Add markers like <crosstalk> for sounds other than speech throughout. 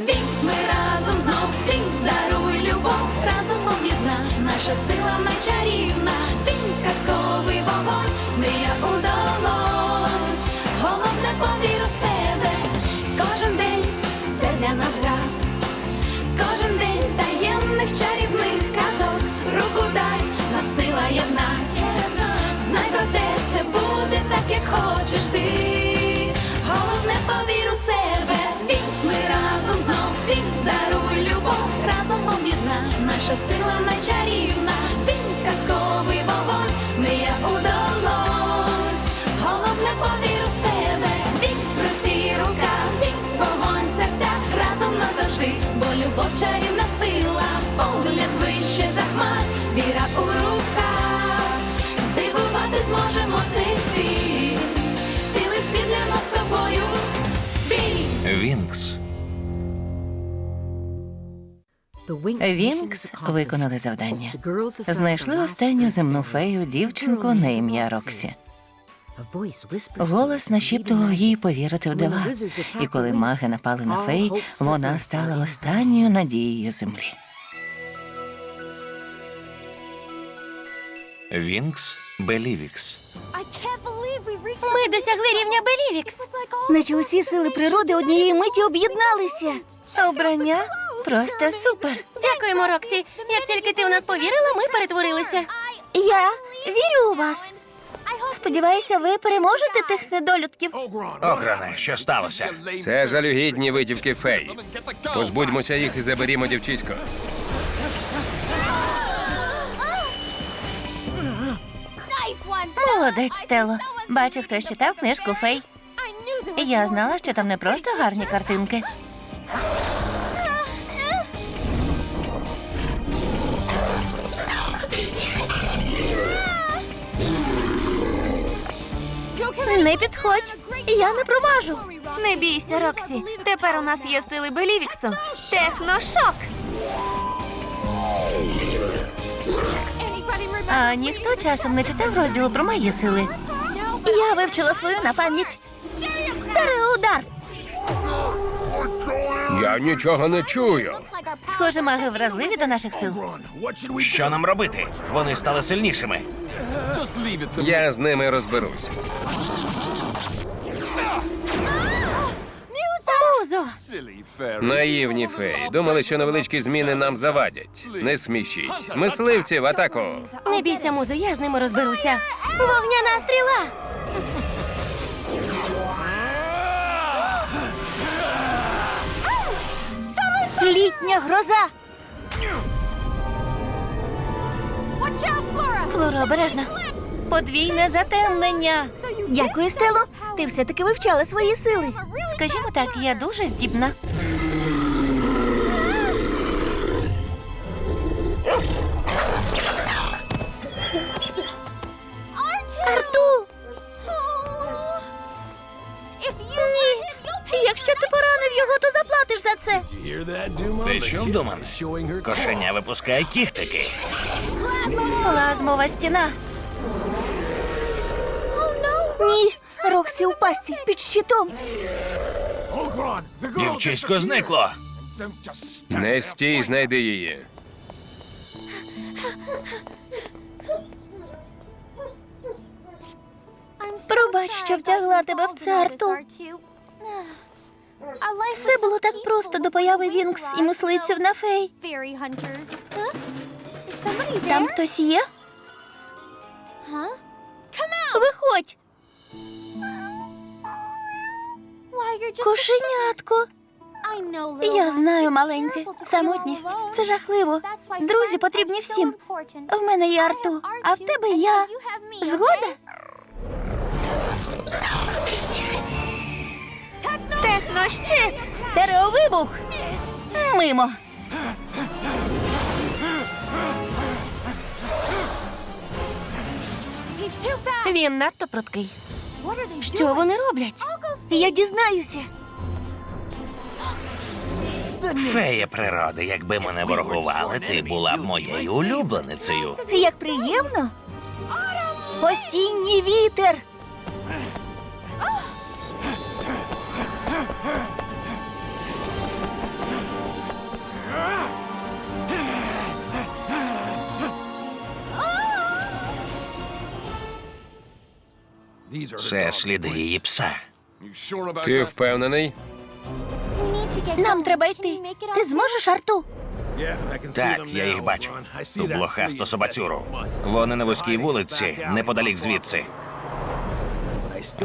Вінкс, ми разом знов, Вінкс, даруй любов, разом об'єдна, наша сила найчарівна, Вінкс, казковий вогонь, мрія у долонь. Головне повір у себе, кожен день це для нас гра. Кожен день таємних чарівних казок, руку дай, нас сила єдна. Знай про те, все буде так, як хочеш ти. Головне повір у себе. Ми знов. Вінкс, даруй любов, разом об'єдна. Наша сила найчарівна. Вінкс, казковий вогонь, мрія у долонь. Головне повір у себе. Вінкс в руці рука, Вінкс вогонь в серцях разом назавжди, бо любов чарівна сила, погляд вище за хмар, віра у руках. Здивувати зможемо цей світ, Вінкс виконали завдання. Знайшли останню земну фею дівчинку на ім'я Роксі. Голос нашіптував їй повірити в дива. І коли маги напали на фей, вона стала останньою надією землі. Вінкс Белівікс. Ми досягли рівня Белівікс. Наче усі сили природи однієї миті об'єдналися. Обрання просто супер. Дякуємо, Роксі. Як тільки ти в нас повірила, ми перетворилися. Я вірю у вас. Сподіваюся, ви переможете тих недолюдків. Огране, що сталося? Це жалюгідні витівки фей. Позбудьмося їх і заберімо дівчисько. Молодець, Стело. Бачу, хтось читав книжку фей. Я знала, що там не просто гарні картинки. Не підходь. Я не проважу. Не бійся, Роксі. Тепер у нас є сили Белівіксу. Техношок. А ніхто часом не читав розділу про мої сили. Я вивчила свою на пам'ять. Старий удар. Я нічого не чую. Схоже, маги вразливі до наших сил. Що нам робити? Вони стали сильнішими. Я з ними розберусь. Музо! Наївні феї. Думали, що невеличкі зміни нам завадять. Не смішіть. Мисливці в атаку. Не бійся, музу, я з ними розберуся. Вогняна стріла. Літня гроза. Флора, обережно. Подвійне затемнення. Дякую, Стело. Ти все-таки вивчала свої сили. Скажімо так, я дуже здібна. Ти чув, Думан? Кошеня випускає кіхтики. Плазмова стіна. Ні. Роксі у пастці під щитом. Дівчисько зникло. Не стій, знайди її. Пробач, що втягла тебе в це, Арту. Все було так просто до появи Вінкс і мисливців на фей. Там хтось є? Виходь, кошенятко. Я знаю, маленьке. Самотність це жахливо. Друзі потрібні всім. В мене є Арту, а в тебе я. Згода? Технощит. Стереовибух. Мимо. Він надто пруткий. Що вони роблять? Я дізнаюся. Фея природи, якби мене ворогували, ти була б моєю улюбленицею. Як приємно. Осінній вітер. Це сліди її пса. Ти впевнений? Нам треба йти. Ти зможеш, Арту? Так, я їх бачу. Ту блохасту собацюру. Вони на вузькій вулиці, неподалік звідси.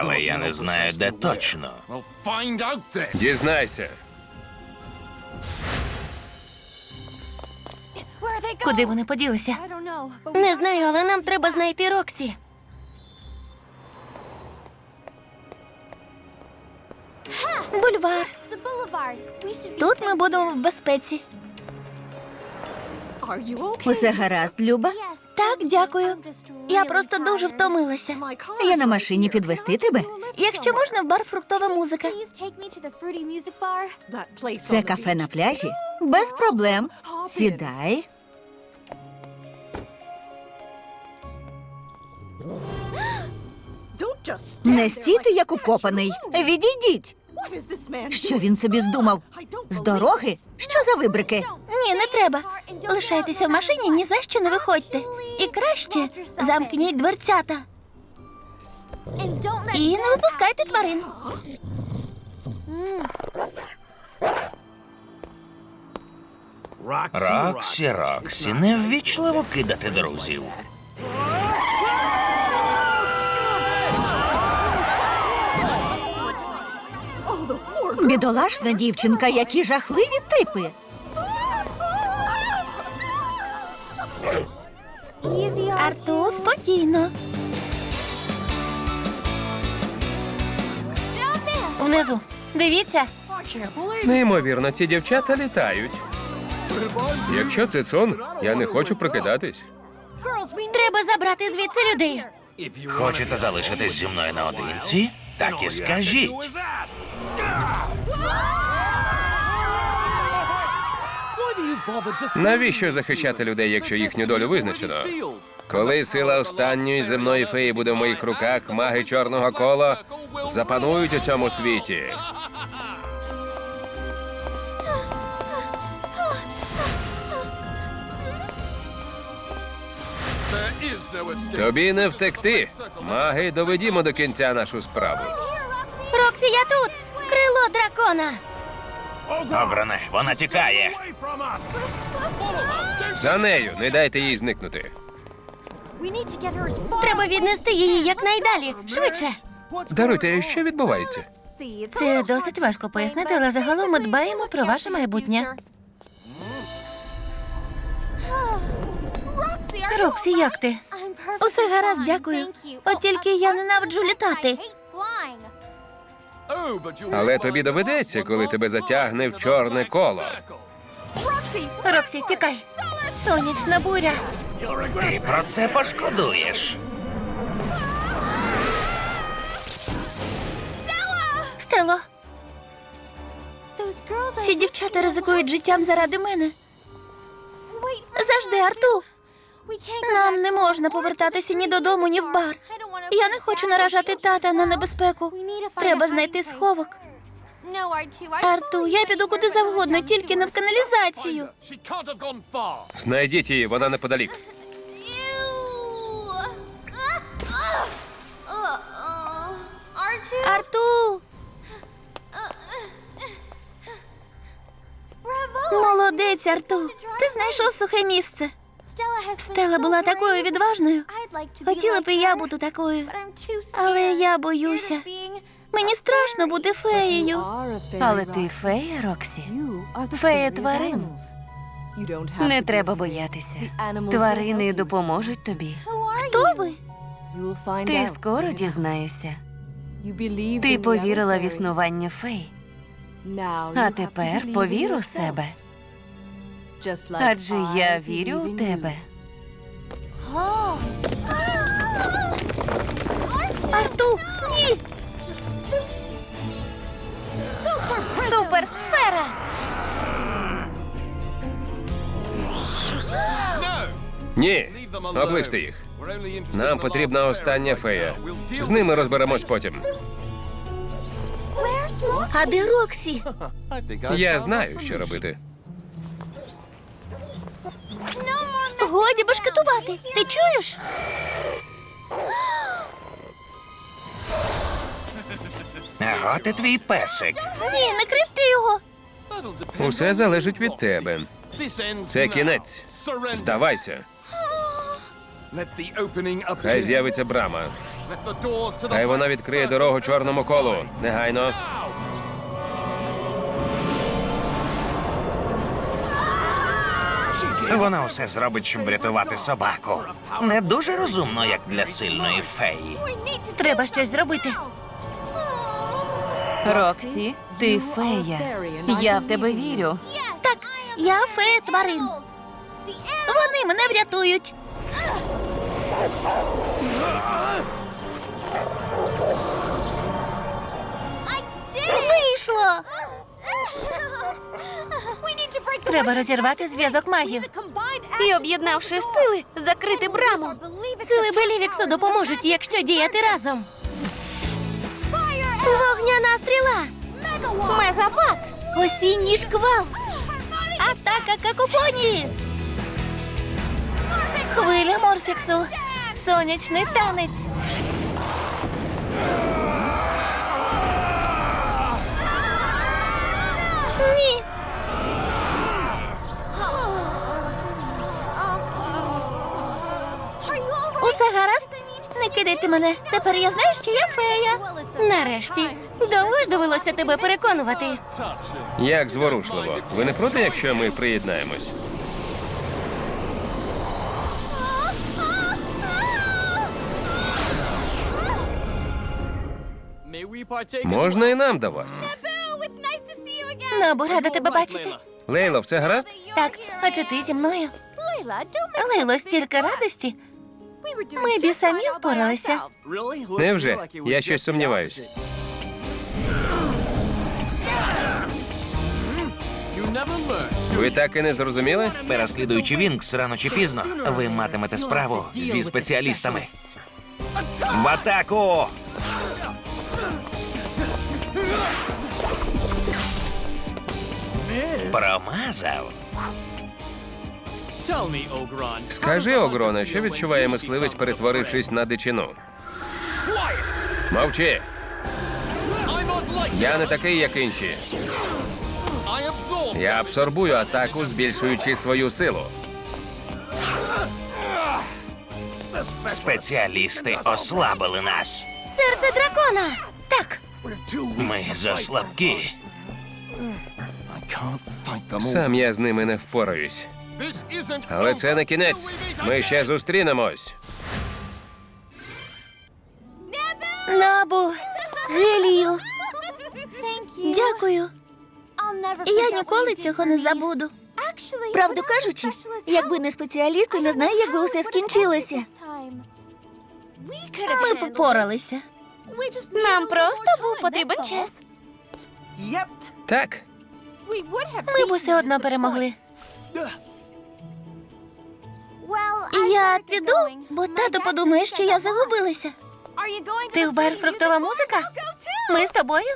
Але я не знаю, де точно. Дізнайся. Куди вони поділися? Не знаю, але нам треба знайти Роксі. Бульвар. Тут ми будемо в безпеці. Усе гаразд, Люба. Так, дякую. Я просто дуже втомилася. Я на машині підвести тебе. Якщо можна, в бар фруктова музика. Це кафе на пляжі. Без проблем. Сідай. <gasps> Не стійте, як укопаний. Відійдіть. Що він собі здумав? З дороги? Що за вибрики? Ні, не треба. Лишайтеся в машині, ні за що не виходьте. І краще замкніть дверцята. І не випускайте тварин. Роксі, Роксі, неввічливо кидати друзів. Бідолашна дівчинка, які жахливі типи. Арту, спокійно. Внизу. Дивіться. Неймовірно, ці дівчата літають. Якщо це сон, я не хочу прокидатись. Треба забрати звідси людей. Хочете залишитись зі мною наодинці? Так і скажіть. Навіщо захищати людей, якщо їхню долю визначено? Коли сила останньої земної феї буде в моїх руках, маги чорного кола запанують у цьому світі. Тобі не втекти. Маги, доведімо до кінця нашу справу. Роксі, я тут! Крило дракона! Обране, вона тікає. За нею, не дайте їй зникнути. Треба віднести її якнайдалі. Швидше. Даруйте, що відбувається? Це досить важко пояснити, але загалом ми дбаємо про ваше майбутнє. Роксі, як ти? Усе гаразд, дякую. От тільки я ненавиджу літати. Але тобі доведеться, коли тебе затягне в чорне коло. Роксі, тікай. Сонячна буря. Ти про це пошкодуєш. Стело, Ці дівчата ризикують життям заради мене. Завжди, Арту. Нам не можна повертатися ні додому, ні в бар. Я не хочу наражати тата на небезпеку. Треба знайти сховок. Арту, я піду куди завгодно, тільки не в каналізацію. Знайдіть її, вона неподалік. Арту! Молодець, Арту. Ти знайшов сухе місце. Стела була такою відважною. Хотіла б і я бути такою. Але я боюся. Мені страшно бути феєю. але ти фея, Роксі. Фея тварин. Не треба боятися. Тварини допоможуть тобі. Хто ви? Ти скоро дізнаєшся. Ти повірила в існування фей. А тепер повір у себе. Адже я вірю у тебе. Арту, ні! Суперсфера! Ні, оближте їх. Нам потрібна остання фея. З ними розберемось потім. А де Роксі? Я знаю, що робити. Годі башкетувати. Ти чуєш? От і твій песик. Ні, не кривти його. Усе залежить від тебе. Це кінець. Здавайся. Хай з'явиться брама. Хай вона відкриє дорогу чорному колу. Негайно. Вона усе зробить, щоб врятувати собаку. Не дуже розумно, як для сильної феї. Треба щось зробити. Роксі, ти фея. Я в тебе вірю. Так, я фея тварин. Вони мене врятують. Вийшло. Треба розірвати зв'язок магів. І об'єднавши сили, закрити браму. Сили Белівіксу допоможуть, якщо діяти разом. Вогняна стріла. Мегапад. Осінній шквал. Атака какофонії. Хвиля Морфіксу. Сонячний танець. Мене. Тепер я знаю, що я фея. Нарешті. Довго ж довелося тебе переконувати. Як зворушливо. Ви не проти, якщо ми приєднаємось? Можна і нам до вас. Набу, рада тебе бачити. Лейло, все гаразд? Так, а чи ти зі мною? Лейло, стільки радості. Ми б і самі впоралися. Невже? Я щось сумніваюся. Ви так і не зрозуміли? Переслідуючи Вінкс рано чи пізно, ви матимете справу зі спеціалістами. В атаку! Промазав. Скажи, Огрона, що відчуває мисливець, перетворившись на дичину? Мовчи. Я не такий, як інші. Я абсорбую атаку, збільшуючи свою силу. Спеціалісти ослабили нас. Серце дракона. Так. Ми заслабкі. Сам я з ними не впораюсь. Але це не кінець. Ми ще зустрінемось. Набу. Гелію. Дякую. Я ніколи цього не забуду. Правду кажучи, якби не спеціалісти, не знаю, як би усе скінчилося. Ми попоралися. Нам просто був потрібен час. Так, Ми б усе одно перемогли. Я піду, бо тато подумає, що я загубилася. Ти в бар фруктова музика? Ми з тобою?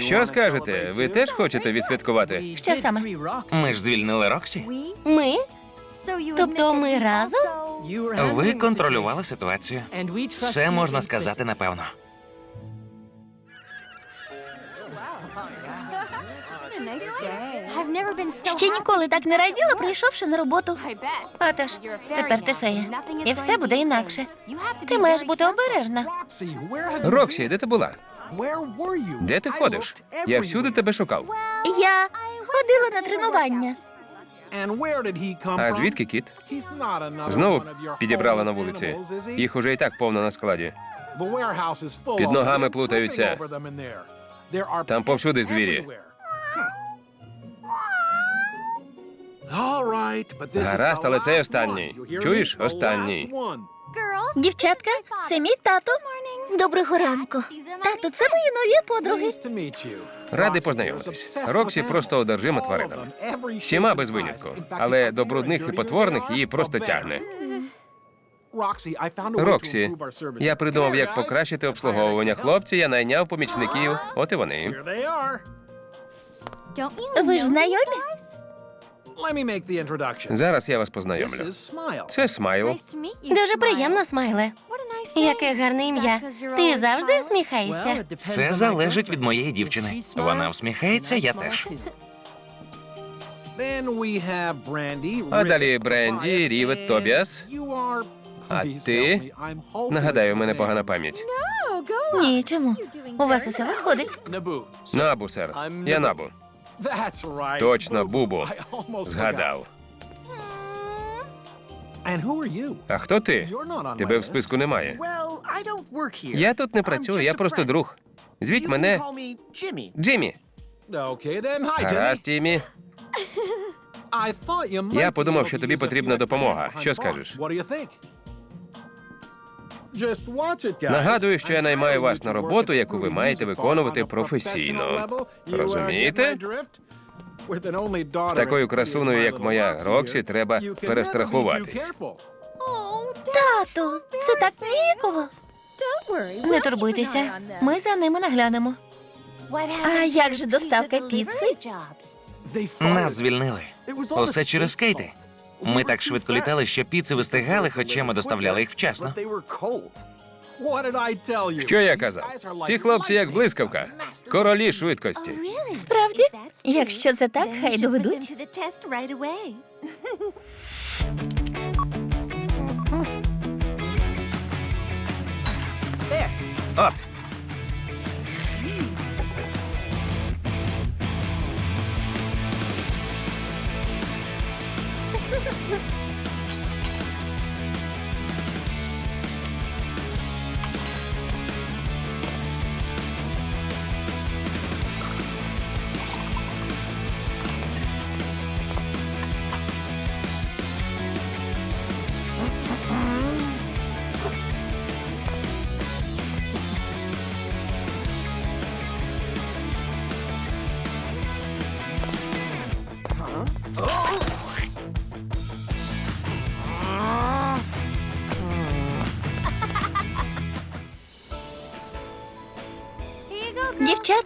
що скажете? Ви теж хочете відсвяткувати? Що саме? Ми ж звільнили Роксі. Ми? Тобто ми разом? Ви контролювали ситуацію. Все можна сказати напевно. Ще ніколи так не раділа, прийшовши на роботу. Отож, тепер ти фея. І все буде інакше. Ти маєш бути обережна. Роксі, де ти була? Де ти ходиш? Я всюди тебе шукав. Я ходила на тренування. А звідки кіт? Знову підібрала на вулиці. Їх уже і так повно на складі. Під ногами плутаються. Там повсюди звірі. Гаразд, але цей останній. Чуєш? Останній. Дівчатка, це мій тато. Доброго ранку. Тато, це мої нові подруги. Радий познайомитись. Роксі просто одержима тварина. Всіма без винятку. Але до брудних і потворних її просто тягне. Роксі, я придумав, як покращити обслуговування. Хлопці, я найняв помічників. От і вони. Ви ж знайомі? Зараз я вас познайомлю. Це Смайл. Дуже приємно, Смайле. Яке гарне ім'я. Ти завжди всміхаєшся. Це залежить від моєї дівчини. Вона всміхається, я теж. А далі Бренді, Рівет, Тобіас. А ти? Нагадаю, у мене погана пам'ять. Ні, чому? У вас усе виходить. Набу, сер. Я Набу. Точно, Бубу. Згадав. А хто ти? Тебе в списку немає. Я тут не працюю, я просто друг. Звіть мене Джиммі. Гаразд, Тімі. <laughs> Я подумав, що тобі потрібна допомога. Що скажеш? Нагадую, що я наймаю вас на роботу, яку ви маєте виконувати професійно. Розумієте? З такою красуною, як моя Роксі, треба перестрахуватись. Тату, це так ніяково. Не турбуйтеся, ми за ними наглянемо. А як же доставка піци? Нас звільнили. Усе через Кейти. Ми так швидко літали, що піци вистигали, хоча ми доставляли їх вчасно. Що я казав? Ці хлопці як блискавка. Королі швидкості. Справді? Якщо це так, хай доведуть. От, Ha ha ha!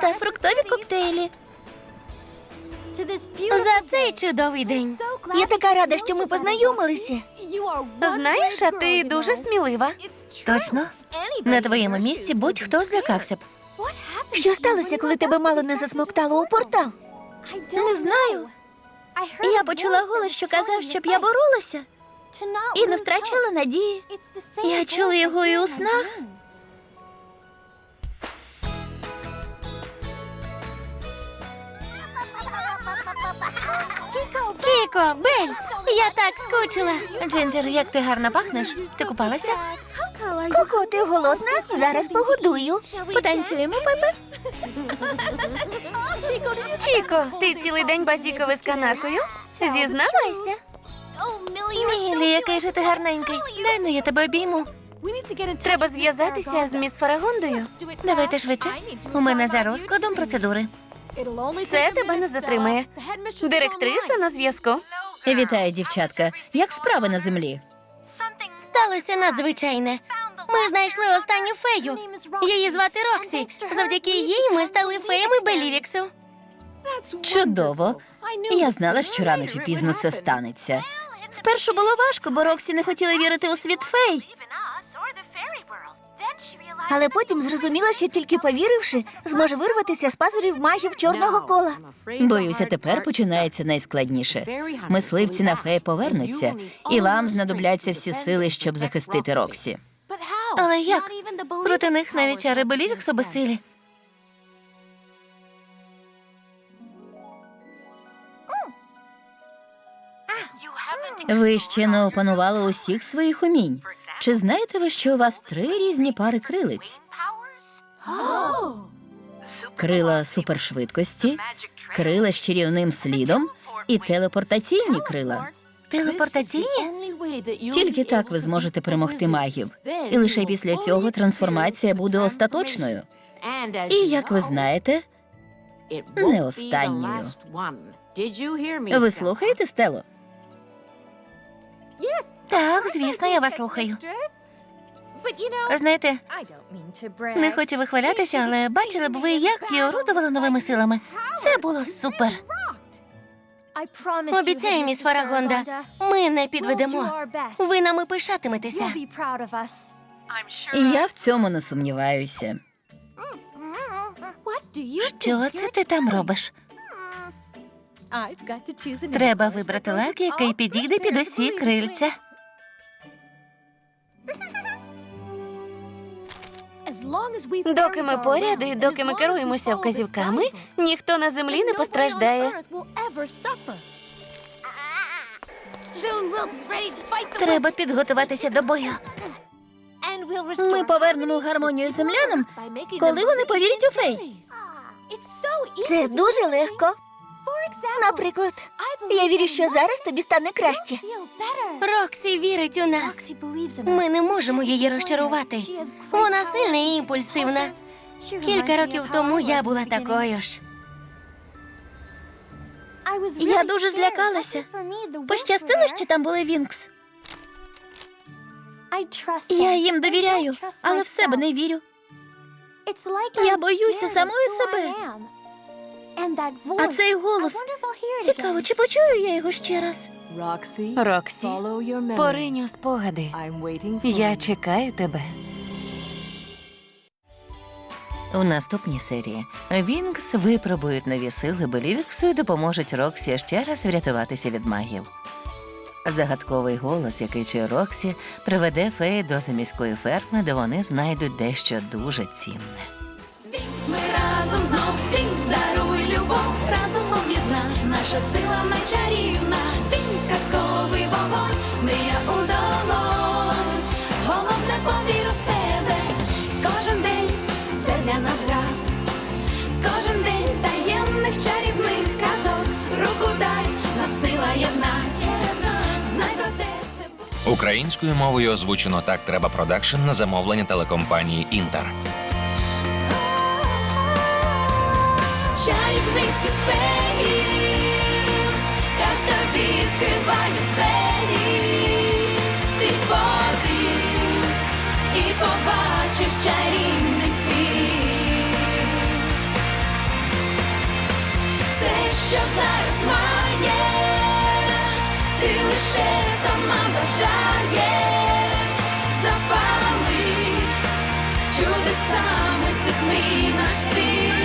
Дівчата, фруктові коктейлі. За цей чудовий день. Я така рада, що ми познайомилися. Знаєш, а ти дуже смілива. Точно? На твоєму місці будь-хто злякався б. Що сталося, коли тебе мало не засмоктало у портал? Не знаю. Я почула голос, що казав, щоб я боролася і не втрачала надії. Я чула його і у снах. Кіко, Бель, я так скучила. Джинджер, як ти гарно пахнеш? Ти купалася? Коко, ти голодна? Зараз погодую. Потанцюємо, Пепе? Чіко, ти цілий день базікова з канаркою? Зізнавайся. Мілі, який же ти гарненький. Дай ну я тебе обійму. Треба зв'язатися з міс Фарагондою. Давайте швидше. У мене за розкладом процедури. Це тебе не затримає. Директриса на зв'язку. Вітаю, дівчатка. Як справи на землі? Сталося надзвичайне. Ми знайшли останню фею. Її звати Роксі. Завдяки їй ми стали феями Белівіксу. Чудово. Я знала, що рано чи пізно це станеться. Спершу було важко, бо Роксі не хотіла вірити у світ фей. Але потім зрозуміла, що тільки повіривши, зможе вирватися з пазурів магів чорного кола. Боюся, тепер починається найскладніше. Мисливці на фей повернуться, і вам знадобляться всі сили, щоб захистити Роксі. Але як? Проти них навіть чари Белівіксу безсилі. Ви ще не опанували усіх своїх умінь. Чи знаєте ви, що у вас три різні пари крилиць? Крила супершвидкості, крила з чарівним слідом і телепортаційні крила. Телепортаційні? Тільки так ви зможете перемогти магів. І лише після цього трансформація буде остаточною. І як ви знаєте, не останньою. Ви слухаєте Стело? Так, звісно, я вас слухаю. Знаєте, не хочу вихвалятися, але бачили б ви, як я орудувала новими силами. Це було супер. Обіцяю, міс Фарагонда, ми не підведемо. Ви нами пишатиметеся. Я в цьому не сумніваюся. Що це ти там робиш? Треба вибрати лак, який підійде під усі крильця. Доки ми поряд і доки ми керуємося вказівками, ніхто на землі не постраждає. Треба підготуватися до бою. Ми повернемо гармонію землянам, коли вони повірять у фей. Це дуже легко. Наприклад, я вірю, що зараз тобі стане краще. Роксі вірить у нас. Ми не можемо її розчарувати. Вона сильна і імпульсивна. Кілька років тому я була такою ж. Я дуже злякалася. Пощастило, що там були Вінкс. Я їм довіряю, але в себе не вірю. Я боюся самої себе. А цей голос цікаво, чи почую я його ще раз? Роксі, поринь у спогади. Я чекаю тебе. У наступній серії Вінкс випробують нові сили Белівіксу і допоможуть Роксі ще раз врятуватися від магів. Загадковий голос, який чує Роксі, приведе феї до заміської ферми, де вони знайдуть дещо дуже цінне. Разом знов, Вінкс, даруй любов, разом об'єдна, наша сила найчарівна, Вінкс, казковий вогонь, мрія у долонь, головне повір у себе, кожен день це для нас гра, кожен день таємних чарівних казок, руку дай, нас сила єдна. Українською мовою озвучено так треба продакшн на замовлення телекомпанії Інтер. Чарівниці феї, казка відкриває двері, ти повір і побачиш чарівний світ. Все, що зараз має, ти лише сама бажає, запали чудесами цих мрій наш світ.